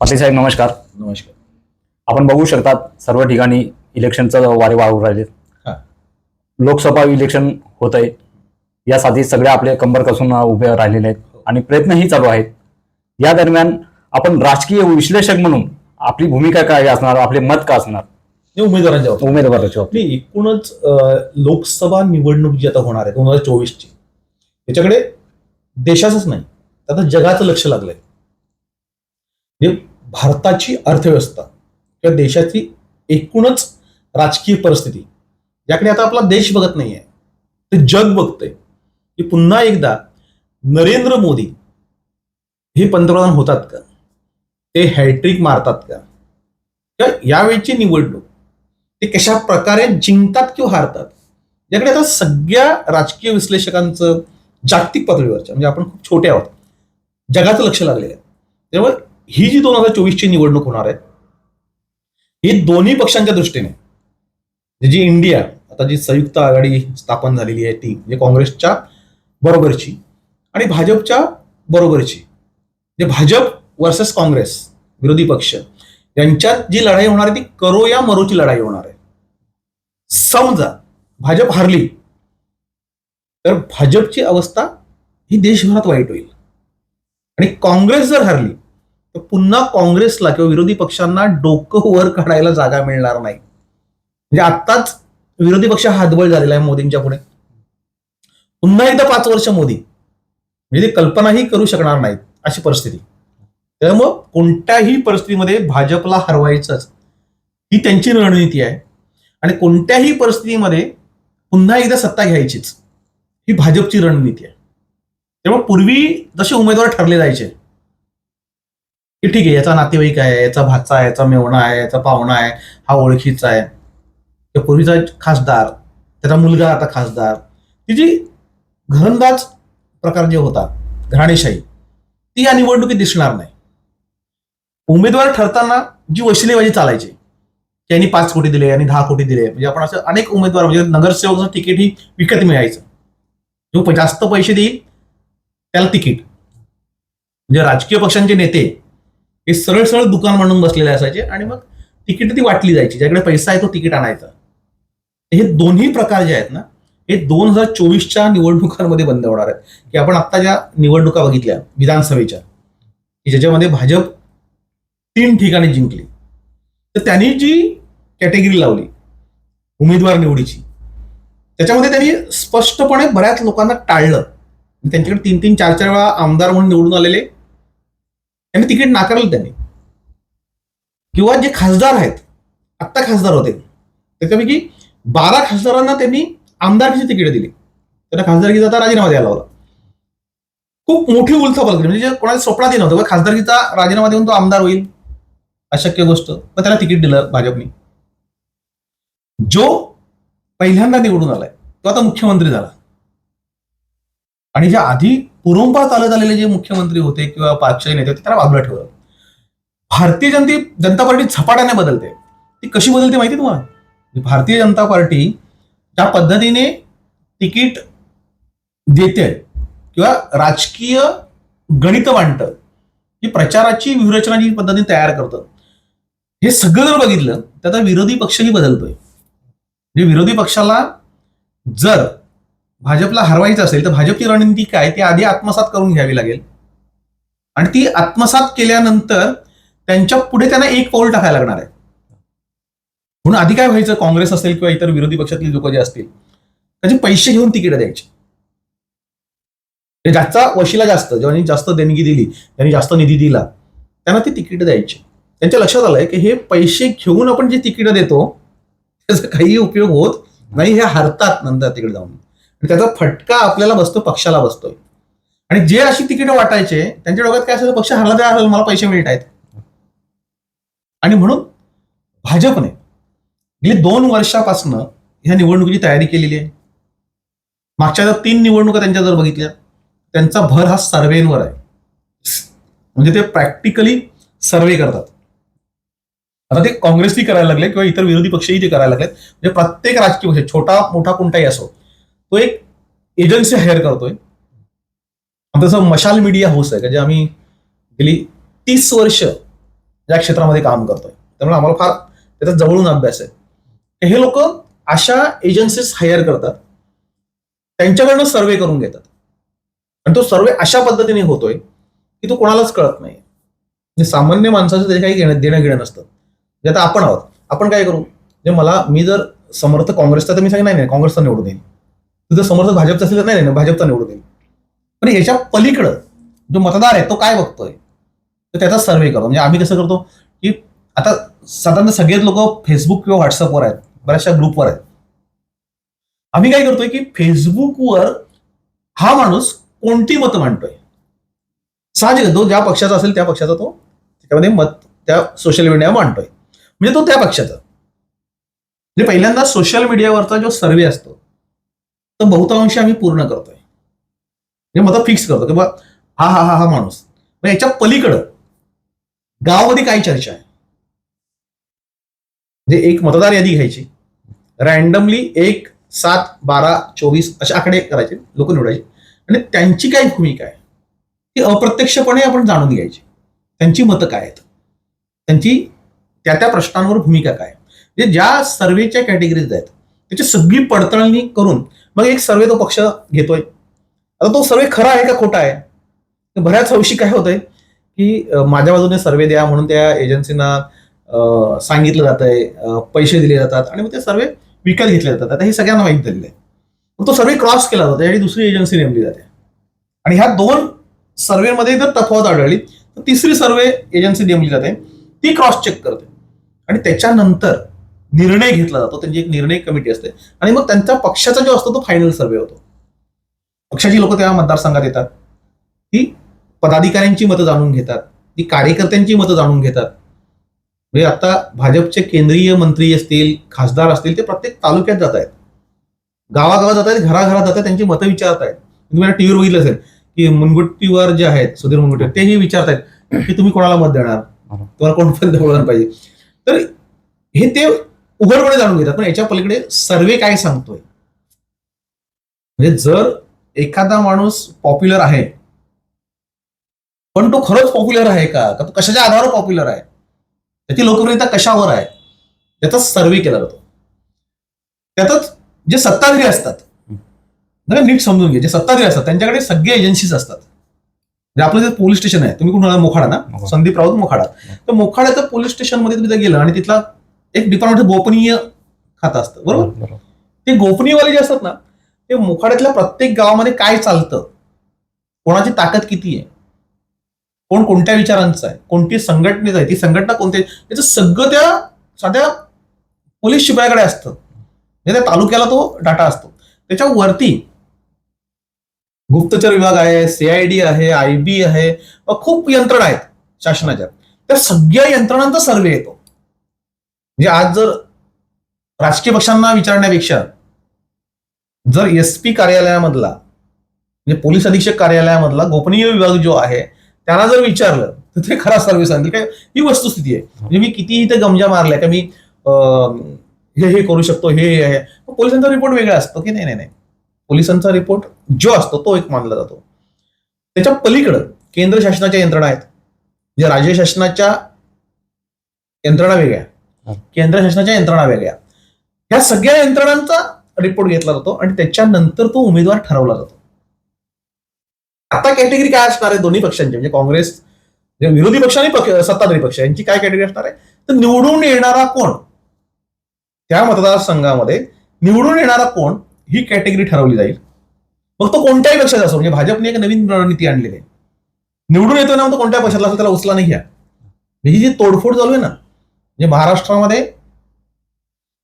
पाटील साहेब नमस्कार. नमस्कार. आपण बघू शकतात सर्व ठिकाणी इलेक्शनचं वारे वाहू राहिले. हा. लोकसभा इलेक्शन होत आहे यासाठी सगळे आपले कंबर कसून उभे राहिलेले आहेत. आणि प्रयत्नही चालू आहेत. या दरम्यान आपण राजकीय विश्लेषक म्हणून आपली भूमिका काय असणार आपले मत का असणार? हे उमेदवारांच्या. उमेदवाराच्या? आपली एकूणच लोकसभा निवडणूक जी आता होणार आहे दोन हजार चोवीसची त्याच्याकडे देशाचंच नाही आता जगाचं लक्ष लागलंय. म्हणजे भारताची अर्थव्यवस्था किंवा देशाची एकूणच राजकीय परिस्थिती याकडे आता आपला देश बघत नाही आहे ते जग बघतंय. की पुन्हा एकदा नरेंद्र मोदी हे पंतप्रधान होतात का? ते हॅट्रिक मारतात का? किंवा यावेळची निवडणूक ते कशा प्रकारे जिंकतात किंवा हारतात? याकडे आता सगळ्या राजकीय विश्लेषकांचं जागतिक पातळीवरच्या म्हणजे आपण खूप छोटे आहोत जगाचं लक्ष लागलेलं आहे. त्यामुळे ही जी दोन हजार चोवीसची निवडणूक होणार आहे ही दोन्ही पक्षांच्या दृष्टीने म्हणजे जी इंडिया आता जी संयुक्त आघाडी स्थापन झालेली आहे ती म्हणजे काँग्रेसच्या बरोबरची आणि भाजपच्या बरोबरची जे भाजप वर्सेस काँग्रेस विरोधी पक्ष यांच्यात जी लढाई होणार आहे ती करो या मरोची लढाई होणार आहे. समजा भाजप हारली तर भाजपची अवस्था ही देशभरात वाईट होईल. आणि काँग्रेस जर हरली पुन्हा काँग्रेसला किंवा विरोधी पक्षांना डोकं वर काढायला जागा मिळणार नाही. म्हणजे आत्ताच विरोधी पक्ष हातबळ झालेला आहे मोदींच्या पुढे. पुन्हा एकदा पाच वर्ष मोदी. म्हणजे ते कल्पनाही करू शकणार नाहीत अशी परिस्थिती. त्यामुळं कोणत्याही परिस्थितीमध्ये भाजपला हरवायचंच ही त्यांची रणनीती आहे. आणि कोणत्याही परिस्थितीमध्ये पुन्हा एकदा सत्ता घ्यायचीच ही भाजपची रणनीती आहे. त्यामुळे पूर्वी जसे उमेदवार ठरले जायचे की ठीक आहे याचा नातेवाईक आहे याचा भाचा आहे याचा मेवणा आहे याचा पाहुणा आहे हा ओळखीचा आहे. त्या पूर्वीचा खासदार त्याचा मुलगा आता खासदार. ती जी घरंदाज प्रकार जे होता घराणेशाही ती या निवडणुकीत दिसणार नाही. उमेदवार ठरताना जी वशिलेबाजी चालायची त्यांनी पाच कोटी दिले आणि दहा कोटी दिले म्हणजे आपण असं अनेक उमेदवार म्हणजे नगरसेवकाचं तिकीट ही विकत मिळायचं. जो जास्त पैसे देईल त्याला तिकीट. म्हणजे राजकीय पक्षांचे नेते हे सरळ सरळ दुकान म्हणून बसलेले असायचे आणि मग तिकीट ती वाटली जायची ज्याकडे पैसा आहे तो तिकीट आणायचा. हे दोन्ही प्रकार जे आहेत ना हे दोन हजार चोवीसच्या निवडणुकांमध्ये बंद होणार आहेत. की आपण आता ज्या निवडणुका बघितल्या विधानसभेच्या की ज्याच्यामध्ये भाजप तीन ठिकाणी जिंकली. तर त्यांनी जी कॅटेगरी लावली उमेदवार निवडीची त्याच्यामध्ये त्यांनी स्पष्टपणे बऱ्याच लोकांना टाळलं. त्यांच्याकडे तीन तीन चार चार वेळा आमदार म्हणून निवडून आलेले त्यांनी तिकीट नाकारलं त्यांनी. किंवा जे खासदार आहेत आत्ता खासदार होते त्याच्यापैकी बारा खासदारांना त्यांनी आमदारकीची तिकीट दिली. त्यांना खासदारकीचा राजीनामा द्यायला होता खूप मोठी उलथापाल केली म्हणजे कोणाला स्वप्नातही नव्हतं बा खासदारकीचा राजीनामा देऊन तो आमदार होईल अशक्य गोष्ट मग त्याला तिकीट दिलं भाजपने. जो पहिल्यांदा निवडून आलाय तो आता मुख्यमंत्री झाला. आणि ज्या आधी पूर्वंपार चालत आलेले जे मुख्यमंत्री होते किंवा पाचशे नेते होते त्याला बाजूला ठेवलं. भारतीय जनते जनता पार्टी झपाट्याने बदलते. ती कशी बदलते माहिती आहे तुम्हाला? म्हणजे भारतीय जनता पार्टी ज्या पद्धतीने तिकीट देते किंवा राजकीय गणित मांडतं ही प्रचाराची व्यूहरचना जी पद्धतीने तयार करतं हे सगळं जर बघितलं तर आता विरोधी पक्षही बदलतोय. म्हणजे विरोधी पक्षाला जर भाजपला हरवायचं असेल तर भाजपची रणनीती काय? ती आधी आत्मसात करून घ्यावी लागेल. आणि ती आत्मसात केल्यानंतर त्यांच्या पुढे त्यांना एक पाऊल टाकायला लागणार आहे. म्हणून आधी काय व्हायचं? काँग्रेस असेल किंवा इतर विरोधी पक्षातील लोक जे असतील त्याचे पैसे घेऊन तिकीट द्यायचे. म्हणजे ज्याचा वशिला जास्त ज्यांनी जास्त देणगी दिली त्यांनी जास्त निधी दिला त्यांना ती तिकीट द्यायची. त्यांच्या लक्षात आलंय की हे पैसे घेऊन आपण जे तिकीट देतो त्याचा काही उपयोग होत नाही हे हरतात नंतर तिकडे जाऊन. त्याचा फटका आपल्याला बसतो पक्षाला बसतोय. आणि जे अशी तिकीट वाटायचे त्यांच्या डोक्यात काय असेल पक्ष हरला तयार मला पैसे मिळत आहेत. आणि म्हणून भाजपने गेली दोन वर्षापासून ह्या निवडणुकीची तयारी केलेली आहे. मागच्या जर तीन निवडणुका त्यांच्या जर बघितल्या त्यांचा भर हा सर्वेंवर आहे. म्हणजे ते प्रॅक्टिकली सर्वे करतात. आता ते काँग्रेसही करायला लागले किंवा इतर विरोधी पक्षही ते करायला लागलेत म्हणजे प्रत्येक राजकीय पक्ष छोटा मोठा कोणताही असो तो एक एजन्सी हायर करतोय. आणि मशाल मीडिया हाऊस आहे का जे आम्ही गेली तीस वर्ष या क्षेत्रामध्ये काम करतोय. त्यामुळे आम्हाला फार त्याचा जवळून अभ्यास आहे. हे लोक अशा एजन्सीज हायर करतात त्यांच्याकडनं सर्वे करून घेतात. आणि तो सर्वे अशा पद्धतीने होतोय की तो कोणालाच कळत नाही. म्हणजे सामान्य माणसाचं त्याचे काही घेणं देणं घेणं नसतं. जे आता आपण आहोत. आपण काय करू? जे मला मी जर समर्थ काँग्रेसचा तर मी सांगेन नाही काँग्रेसचा निवडून येईल. तुझं समर्थक भाजपचं असेल तर नाही नाही भाजपचा निवडून येईल. पण याच्या पलीकडं जो मतदार आहे तो काय बघतोय? तर त्याचा सर्वे करतो म्हणजे आम्ही कसं करतो की आता साधारण सगळेच लोक फेसबुक किंवा व्हॉट्सअपवर आहेत. बऱ्याचशा ग्रुपवर आहेत. आम्ही काय करतोय की फेसबुकवर हा माणूस कोणती मतं मांडतोय? साहजिक आहे, जो ज्या पक्षाचा असेल त्या पक्षाचा तो त्याच्यामध्ये मत त्या सोशल मीडियावर मांडतोय. म्हणजे तो त्या पक्षाचा. म्हणजे पहिल्यांदा सोशल मीडियावरचा जो सर्वे असतो तर बहुतांशी आम्ही पूर्ण करतोय. म्हणजे मतं फिक्स करतो. की बा हा हा हा हा माणूस. मग याच्या पलीकडं गावामध्ये काय चर्चा आहे? म्हणजे एक मतदार यादी घ्यायची. रॅन्डमली एक सात बारा चोवीस असे आकडे करायचे. लोक निवडायचे. आणि त्यांची काय भूमिका आहे? ती अप्रत्यक्षपणे आपण जाणून घ्यायची. त्यांची मतं काय आहेत? त्यांची त्या त्या प्रश्नांवर भूमिका काय म्हणजे ज्या सर्वेच्या कॅटेगरीज आहेत त्याची सगळी पडताळणी करून मग एक सर्वे तो पक्ष घेतोय. आता तो सर्वे खरा आहे का खोटा आहे? बऱ्याच हौशी काय होतंय की माझ्या बाजूने सर्वे द्या म्हणून त्या एजन्सीना सांगितलं जातंय पैसे दिले जातात आणि मग ते सर्वे विकत घेतले जातात. आता हे सगळ्यांना माहीत झालेलं आहे. मग तो सर्वे क्रॉस केला जातो आणि दुसरी एजन्सी नेमली जाते. आणि ह्या दोन सर्वेमध्ये जर तफावत आढळली तर तिसरी सर्वे एजन्सी नेमली जाते. ती क्रॉस चेक करते. आणि त्याच्यानंतर निर्णय घेतला जातो. त्यांची एक निर्णय कमिटी असते. आणि मग त्यांचा पक्षाचा जो असतो तो फायनल सर्वे होतो. पक्षाची लोक त्या मतदारसंघात येतात. ती पदाधिकाऱ्यांची मतं जाणून घेतात. ती कार्यकर्त्यांची मतं जाणून घेतात. म्हणजे आता भाजपचे केंद्रीय मंत्री असतील खासदार असतील ते प्रत्येक तालुक्यात जात आहेत. गावागावात जात आहेत घराघरात जात आहेत त्यांची मतं विचारत आहेत. तुम्ही टीव्हीवर बघितलं असेल की मुनगुट्टीवर जे आहेत सुधीर मुनगुट्टी तेही विचारत आहेत की तुम्ही कोणाला मत देणार? तुम्हाला कोणपर्यंत बोलणार पाहिजे? तर हे ते उघडपणे जाणून घेतात. पण याच्या पलीकडे सर्वे काय सांगतोय? म्हणजे जर एखादा माणूस पॉप्युलर आहे पण तो खरंच पॉप्युलर आहे का? तो कशाच्या आधारावर पॉप्युलर आहे? त्याची लोकप्रियता कशावर आहे? त्याचा सर्वे केला जातो. त्यातच जे सत्ताधारी असतात जरा नीट समजून घे जे सत्ताधारी असतात त्यांच्याकडे सगळे एजन्सीज असतात. म्हणजे आपलं जे पोलीस स्टेशन आहे तुम्ही कुठून? मोखाडा ना. संदीप राऊत मोखाडा. तर मोखाड्याचं पोलीस स्टेशनमध्ये तुम्ही जर गेलं आणि तिथला एक डिपार्टमेंट गोपनीय खातं असतं बरोबर? ते गोपनीयवाले जे असतात ना ते मोखाड्यातल्या प्रत्येक गावामध्ये काय चालतं? कोणाची ताकद किती आहे? कोण कोणत्या विचारांचं आहे? कोणती संघटनेच आहे? ती संघटना कोणती आहे? याचं सगळं त्या साध्या पोलीस शिपायाकडे असतं. म्हणजे त्या तालुक्याला तो डाटा असतो. त्याच्या वरती गुप्तचर विभाग आहे सीआयडी आहे आय बी आहे खूप यंत्रणा आहेत शासनाच्या. त्या सगळ्या यंत्रणांचा सर्वे येतो. म्हणजे आज जर राजकीय पक्षांना विचारण्यापेक्षा जर एस पी कार्यालयामधला म्हणजे पोलीस अधीक्षक कार्यालयामधला गोपनीय विभाग जो आहे त्यांना जर विचारलं तर ते खरा सर्व्हिस सांगतील. काय? ही वस्तुस्थिती आहे. म्हणजे मी कितीही इथे गमजा मारल्या का मी अं, हे हे करू शकतो हे हे आहे पोलिसांचा रिपोर्ट वेगळा असतो की नाही नाही नाही. पोलिसांचा रिपोर्ट जो असतो तो एक मानला जातो. त्याच्या पलीकडं केंद्र शासनाच्या यंत्रणा आहेत. म्हणजे राज्य शासनाच्या यंत्रणा वेगळ्या. केंद्र शासनाच्या यंत्रणा वेगळ्या. ह्या सगळ्या यंत्रणांचा रिपोर्ट घेतला जातो आणि त्याच्यानंतर तो उमेदवार ठरवला जातो. आता कॅटेगरी काय असणार आहे दोन्ही पक्षांची? म्हणजे काँग्रेस विरोधी पक्ष आणि सत्ताधारी पक्ष यांची काय कॅटेगरी असणार आहे? तर निवडून येणारा कोण? त्या मतदारसंघामध्ये निवडून येणारा कोण? ही कॅटेगरी ठरवली जाईल. मग तो कोणत्याही पक्षाचा असो म्हणजे भाजपने एक नवीन रणनीती आणलेली आहे. निवडून येतो ना मग तो कोणत्या पक्षातला असो त्याला उचला नाही घ्या म्हणजे ही जी तोडफोड चालू आहे ना म्हणजे महाराष्ट्रामध्ये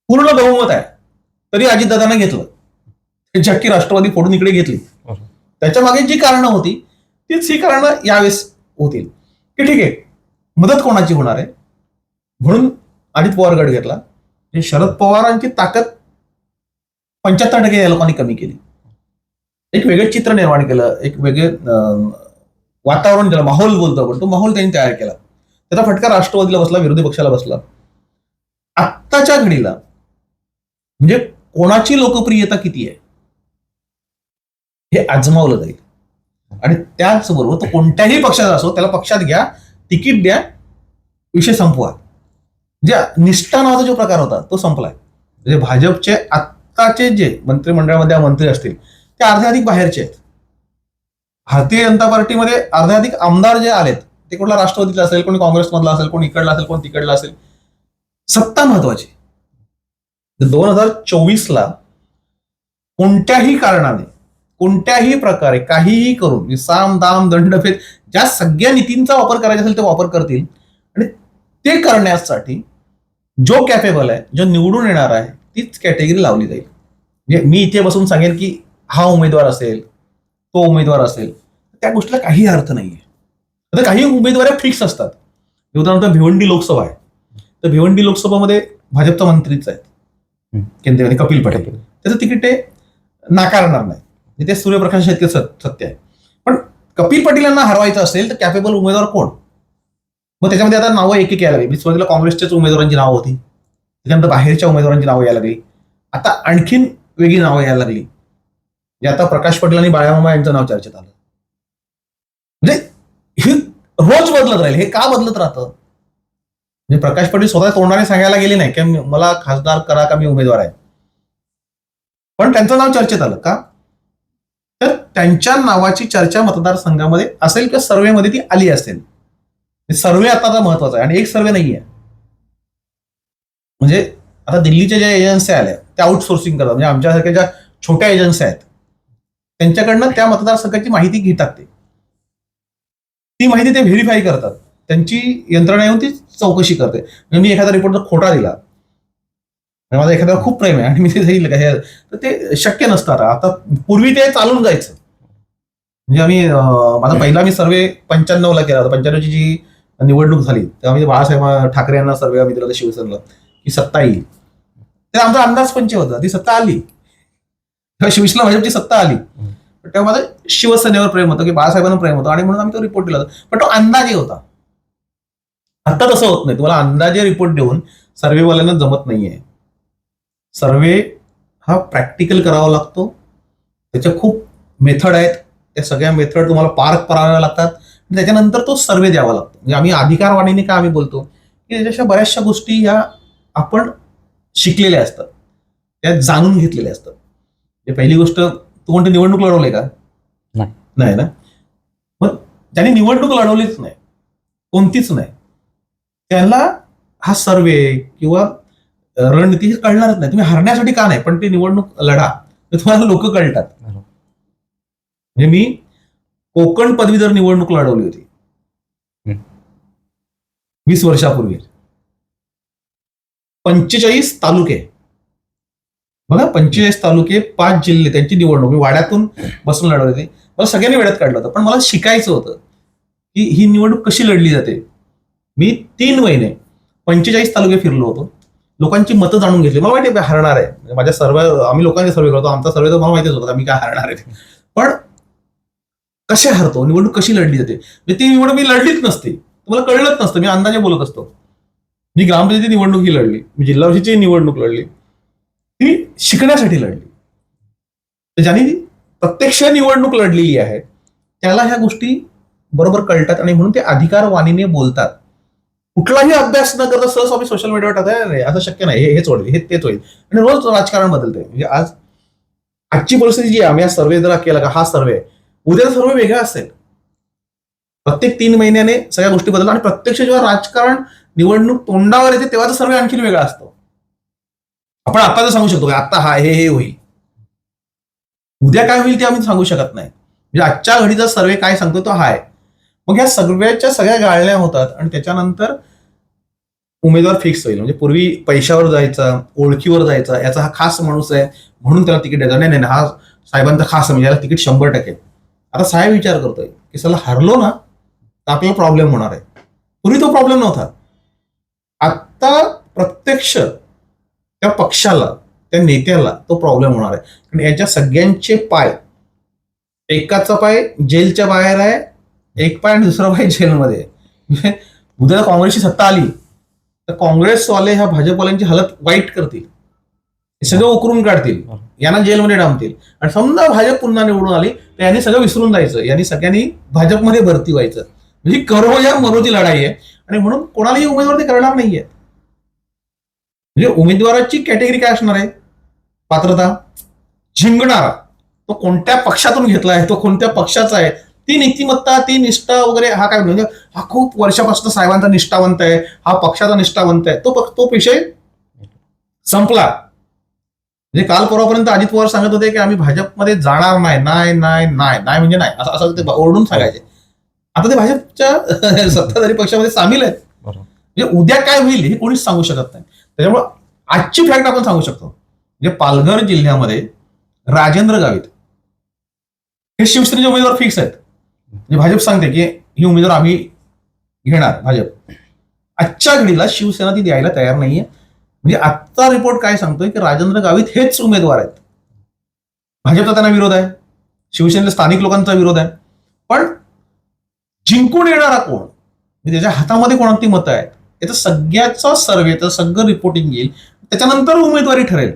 पूर्ण बहुमत आहे तरी अजितदादांना घेतलं. त्यांची अख्खी राष्ट्रवादी फोडून इकडे घेतली. त्याच्यामागे जी कारणं होती तीच ही कारणं यावेळेस होतील. की ठीक आहे मदत कोणाची होणार आहे? म्हणून अजित पवार गट घेतला. शरद पवारांची ताकद पंच्याहत्तर टक्के या लोकांनी कमी केली. एक वेगळं चित्र निर्माण केलं एक वेगळे वातावरण ज्याला माहोल बोलतो आपण तो माहोल त्यांनी तयार केला. त्याचा फटका राष्ट्रवादीला बसला विरोधी पक्षाला बसला. आत्ताच्या घडीला म्हणजे कोणाची लोकप्रियता किती आहे? हे आजमावलं जाईल. आणि त्याचबरोबर तो कोणत्याही पक्षाचा असो त्याला पक्षात घ्या तिकीट द्या विषय संपवा. म्हणजे निष्ठा नावाचा जो प्रकार होता तो संपलाय. म्हणजे भाजपचे आत्ताचे जे मंत्रिमंडळामध्ये मंत्री असतील ते अर्ध्याधिक बाहेरचे आहेत. भारतीय जनता पार्टीमध्ये अर्ध्याधिक आमदार जे आलेत ते कुठला राष्ट्रवादीतला असेल कोणी काँग्रेसमधला असेल कोण इकडला असेल कोण तिकडला असेल. सत्ता महत्वाची. दोन हजार चोवीसला कोणत्याही कारणाने कोणत्याही प्रकारे काहीही करून म्हणजे साम दाम दंडभेद ज्या सगळ्या नीतींचा वापर करायचा असेल ते वापर करतील. आणि ते करण्यासाठी जो कॅपेबल आहे जो निवडून येणार आहे तीच कॅटेगरी लावली जाईल. म्हणजे मी इथे बसून सांगेन की हा उमेदवार असेल तो उमेदवार असेल त्या गोष्टीला काही अर्थ नाहीये. आता काही उमेदवार फिक्स असतात. उदाहरणार्थ भिवंडी लोकसभा आहे. तर भिवंडी लोकसभामध्ये भाजपचा मंत्रीच आहेत. केंद्रीय मंत्री कपिल पटेल. त्याचं तिकीट ते नाकारणार नाही. म्हणजे ते सूर्यप्रकाश शेतके सत्य आहे. पण कपिल पटेल यांना हरवायचं असेल तर कॅपेबल उमेदवार कोण? मग त्याच्यामध्ये आता नावं एक एक यायला लागली. सुरुवातीला काँग्रेसच्याच उमेदवारांची नावं होती. त्याच्यानंतर बाहेरच्या उमेदवारांची नावं यायला लागली. आता आणखीन वेगळी नावं यायला लागली. जे आता प्रकाश पटेल आणि बाळामामा यांचं नाव चर्चेत आलं. म्हणजे रोज बदलत राहील हे का बदलत राहतं? म्हणजे प्रकाश पटेल स्वतः तोंडाने सांगायला गेले नाही की मला खासदार करा का मी उमेदवार आहे? पण त्यांचं नाव चर्चेत आलं का? तर त्यांच्या नावाची चर्चा मतदारसंघामध्ये असेल किंवा सर्वेमध्ये ती आली असेल. सर्वे आता महत्त्वाचा आहे आणि एक सर्वे नाहीये. म्हणजे आता दिल्लीच्या ज्या एजन्सी आल्या त्या आउटसोर्सिंग करतात. म्हणजे आमच्यासारख्या ज्या छोट्या एजन्सी आहेत त्यांच्याकडनं त्या मतदारसंघाची माहिती घेतात ते. ती माहिती ते व्हेरीफाय करतात. त्यांची यंत्रणा येऊन ती चौकशी करते. म्हणजे मी एखादा रिपोर्ट खोटा दिला माझा एखाद्यावर खूप प्रेम आहे आणि मी ते जाईल का हे- तर ते शक्य नसतात आता. पूर्वी ते चालून जायचं. म्हणजे आम्ही माझा पहिला मी सर्वे पंच्याण्णवला केला होता. पंच्याण्णवची जी निवडणूक झाली तेव्हा मी बाळासाहेब ठाकरे यांना सर्वे आम्ही दिला शिवसेनेला की सत्ता येईल. तर आमचा अंदाज पंच होता. ती सत्ता आली. तेव्हा शिवसेना भाजपची सत्ता आली. तेव्हा माझं शिवसेनेवर प्रेम होतं की बाळासाहेबांना प्रेम होतं आणि म्हणून आम्ही तो रिपोर्ट दिला होता. पण तो अंदाजे होता. आता तसं होत नाही. तुम्हाला अंदाजे रिपोर्ट देऊन सर्वेवाल्यांना जमत नाहीये. सर्वे हा प्रॅक्टिकल करावा लागतो. त्याच्या खूप मेथड आहेत. त्या सगळ्या मेथड तुम्हाला पार्क कराव्या लागतात. आणि त्याच्यानंतर तो सर्वे द्यावा लागतो. म्हणजे आम्ही अधिकारवाणीने का आम्ही बोलतो? की त्याच्याशा बऱ्याचशा गोष्टी ह्या आपण शिकलेल्या असतात. त्या जाणून घेतलेल्या असतात. म्हणजे पहिली गोष्ट तू कोणती निवडणूक लढवली का? नाही. नाही ना? मग ज्यांनी निवडणूक लढवलीच नाही. कोणतीच नाही. त्याला हा सर्वे किंवा रणनीती कळणारच नाही. तुम्ही हरण्यासाठी का नाही? पण ती निवडणूक लढा. तर तुम्हाला लोक कळतात. म्हणजे मी कोकण पदवीधर निवडणूक लढवली होती. वीस वर्षापूर्वी. पंचेचाळीस तालुके. बघा पंचेचाळीस तालुके पाच जिल्हे त्यांची निवडणूक. मी वाड्यातून बसून लढवली होती. मला सगळ्यांनी वेळात काढलं होतं. पण मला शिकायचं होतं की ही निवडणूक कशी लढली जाते. मी तीन महिने पंचेचाळीस तालुके फिरलो होतो. लोकांची मतं जाणून घेतली. मला माहिती मी हरणार आहे. म्हणजे माझ्या सर्व आम्ही लोकांचे सर्वे करतो. आमचा सर्वे तर मला माहितीच होता आम्ही काय हरणार आहे. पण कसे हरतो? निवडणूक कशी लढली जाते? म्हणजे ती निवडणूक मी लढलीच नसते. तुम्हाला कळलंच नसतं. मी अंदाजे बोलत असतो. मी ग्रामपंचायती निवडणूक ही लढली. मी जिल्हा परिषदेची निवडणूक लढली. ती शिकण्यासाठी लढली. तर ज्यांनी प्रत्यक्ष निवडणूक लढलेली आहे त्याला ह्या गोष्टी बरोबर कळतात आणि म्हणून ते अधिकारवाणीने बोलतात. कुठलाही अभ्यास न करता सहज आम्ही सोशल मीडियावर टाकताय नाही असं शक्य नाही हे हेच होईल हे तेच होईल आणि रोज राजकारण बदलते म्हणजे आज आजची परिस्थिती जी आहे आम्ही हा सर्वे जरा केला का हा सर्वे उद्या सर्वे वेगळा असेल. प्रत्येक तीन महिन्याने सगळ्या गोष्टी बदलतात आणि प्रत्यक्ष जेव्हा राजकारण निवडणूक तोंडावर येते तेव्हा तर सर्वे आणखी वेगळा असतो. आपण आता तर सांगू शकतो आता हा हे हे होईल. उद्या काय होईल ते आम्ही सांगू शकत नाही. म्हणजे आजच्या घडीचा सर्वे काय सांगतो तो हाय मग ह्या सर्वेच्या सगळ्या गाळण्या होतात आणि त्याच्यानंतर उमेदवार फिक्स होईल. म्हणजे पूर्वी पैशावर जायचा ओळखीवर जायचा याचा हा खास माणूस आहे म्हणून त्याला तिकीट द्यायचं नाही नाही नाही, हा साहेबांचा खास म्हणजे याला तिकीट शंभर टक्के. आता साहेब विचार करतोय की चला हरलो ना तर आपल्याला प्रॉब्लेम होणार आहे. पूर्वी तो प्रॉब्लेम नव्हता. आत्ता प्रत्यक्ष त्या पक्षाला त्या नेत्याला तो प्रॉब्लेम होणार आहे. कारण याच्या सगळ्यांचे पाय एकाचा पाय जेलच्या बाहेर आहे एक पाय आणि दुसरा पाय जेलमध्ये आहे. म्हणजे उद्या काँग्रेसची सत्ता आली तर काँग्रेसवाले ह्या भाजपवाल्यांची हालत वाईट करतील. हे सगळं उकरून काढतील. यांना जेलमध्ये डांबतील. आणि समजा भाजप पुन्हा निवडून आली तर यांनी सगळं विसरून जायचं. यांनी सगळ्यांनी भाजपमध्ये भरती व्हायचं. म्हणजे करो या मरोची लढाई आहे. आणि म्हणून कोणालाही उमेदवार ते करणार नाहीये. म्हणजे उमेदवाराची कॅटेगरी काय असणार आहे? पात्रता? जिंकणारा. तो कोणत्या पक्षातून घेतला आहे तो कोणत्या पक्षाचा आहे? ती नीतिमत्ता ती निष्ठा वगैरे हा काय म्हणजे हा खूप वर्षापासून साहेबांचा निष्ठावंत आहे. हा पक्षाचा निष्ठावंत आहे. तो पक्ष- तो विषय संपला. म्हणजे काल परवापर्यंत अजित पवार सांगत होते की आम्ही भाजपमध्ये जाणार नाही. नाही नाही नाही नाही म्हणजे नाही. असं असं ते ओरडून सांगायचे. आता ते भाजपच्या सत्ताधारी पक्षामध्ये सामील आहेत. म्हणजे उद्या काय होईल हे कोणीच सांगू शकत नाही. त्याच्यामुळं आजची फॅक्ट आपण सांगू शकतो. म्हणजे पालघर जिल्ह्यामध्ये राजेंद्र गावित हे शिवसेनेचे उमेदवार फिक्स आहेत. म्हणजे भाजप सांगते की ही उमेदवार आम्ही घेणार भाजप. आजच्या घडीला शिवसेना ती द्यायला तयार नाहीये. म्हणजे आत्ता रिपोर्ट काय सांगतोय की राजेंद्र गावित हेच उमेदवार आहेत. भाजपचा त्यांना विरोध आहे. शिवसेनेला स्थानिक लोकांचा विरोध आहे. पण जिंकून येणारा कोण? म्हणजे त्याच्या हातामध्ये कोणती मतं आहेत याचं सगळ्याचा सर्वे तर सगळं रिपोर्टिंग येईल. त्याच्यानंतर उमेदवारी ठरेल.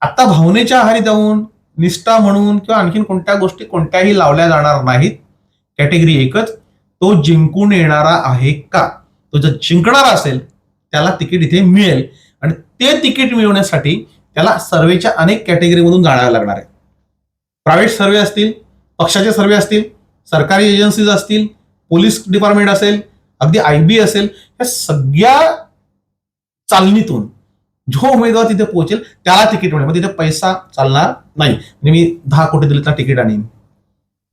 आता भावनेच्या आहारी जाऊन निष्ठा म्हणून किंवा आणखीन कोणत्या गोष्टी कोणत्याही लावल्या जाणार नाहीत कॅटेगरी एकच तो जिंकून येणारा आहे का? तो जर जिंकणारा असेल त्याला तिकीट इथे मिळेल. आणि ते तिकीट मिळवण्यासाठी त्याला सर्वेच्या अनेक कॅटेगरीमधून जाणावं लागणार आहे. प्रायव्हेट सर्वे असतील पक्षाचे सर्वे असतील सरकारी एजन्सीज असतील पोलीस डिपार्टमेंट असेल अगदी आय बी असेल या सगळ्या चालणीतून जो उमेदवार तिथे पोहोचेल त्याला तिकीट मिळेल. मग तिथे पैसा चालणार नाही. म्हणजे मी दहा कोटी दिले तर तिकीट आणीन.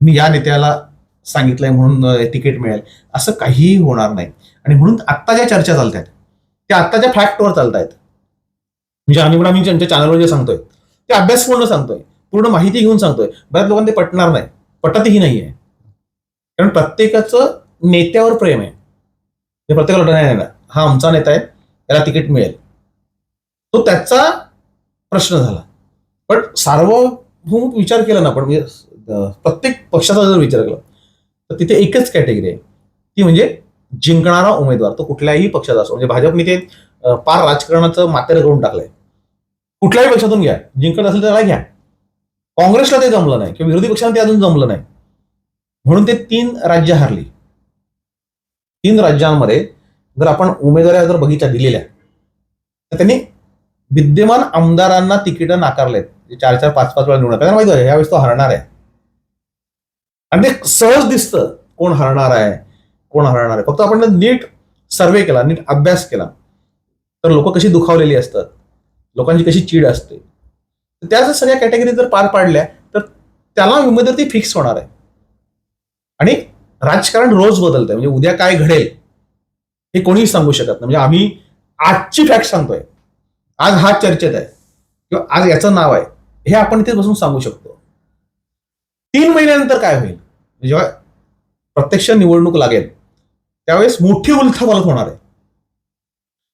मी या नेत्याला सांगितलंय म्हणून तिकीट मिळेल. असं काहीही होणार नाही. आणि म्हणून आत्ता ज्या चर्चा चालत आहेत त्या आत्ताच्या फॅक्टवर चालत आहेत म्हणजे आम्ही पण आम्ही त्यांच्या चॅनलवर जे सांगतोय ते अभ्यासपूर्ण सांगतोय पूर्ण माहिती घेऊन सांगतोय. बऱ्याच लोकांना ते पटणार नाही. पटतही नाहीये. कारण प्रत्येकाचं नेत्यावर प्रेम आहे. ते प्रत्येकाला वाटतं, नाही हा आमचा नेता आहे त्याला तिकीट मिळेल. तो त्याचा प्रश्न झाला. पण सार्वभौम विचार केला ना पण म्हणजे प्रत्येक पक्षाचा जर विचार केला तर तिथे एकच कॅटेगरी आहे. ती म्हणजे जिंकणारा उमेदवार तो कुठल्याही पक्षाचा असो म्हणजे भाजपने ते पार राजकारणाचं मातेर करून टाकलंय. कुठल्याही पक्षातून घ्या. जिंकत असेल तर त्याला घ्या. काँग्रेसला ते जमलं नाही किंवा विरोधी पक्षांना ते अजून जमलं नाही. म्हणून ते तीन राज्य हारली. तीन राज्यांमध्ये जर आपण उमेदवारी जर बगीचा दिलेल्या तर त्यांनी विद्यमान आमदारांना तिकीटं नाकारलेत. चार चार पाच पाच वेळा निवडणार त्यांना माहिती आहे यावेळेस तो हरणार आहे. आणि ते सहज दिसतं कोण हरणार आहे कोण हरणार आहे. फक्त आपण नीट सर्वे केला नीट अभ्यास केला तर लोक कशी दुखावलेली असतात लोकांची कशी चीड असते. त्या जर सगळ्या कॅटेगरी जर पार पाडल्या तर त्याला उमेदवार ती फिक्स होणार आहे. आणि राजकारण रोज बदलतंय. म्हणजे उद्या काय घडेल हे कोणीही सांगू शकत नाही. म्हणजे आम्ही आजची फॅक्ट सांगतोय. आज हा चर्चेत आहे. किंवा आज याचं नाव आहे. हे आपण इथे बसून सांगू शकतो. तीन महिन्यानंतर काय होईल? म्हणजे जेव्हा प्रत्यक्ष निवडणूक लागेल त्यावेळेस मोठी उलथापालथ होणार आहे.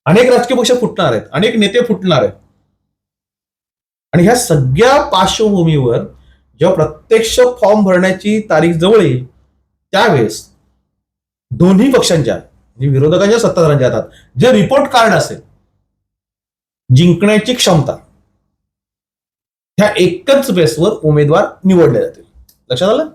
अनेक राजकीय पक्ष फुटणार आहेत. अनेक नेते फुटणार आहेत. आणि ह्या सगळ्या पार्श्वभूमीवर जेव्हा प्रत्यक्ष फॉर्म भरण्याची तारीख जवळ येईल त्यावेळेस दोन्ही पक्षांच्या म्हणजे विरोधकांच्या सत्ताधाऱ्यांच्या हातात जे रिपोर्ट कार्ड असेल जिंकण्याची क्षमता ह्या एकच बेसवर उमेदवार निवडले जातील. लक्षात आलं?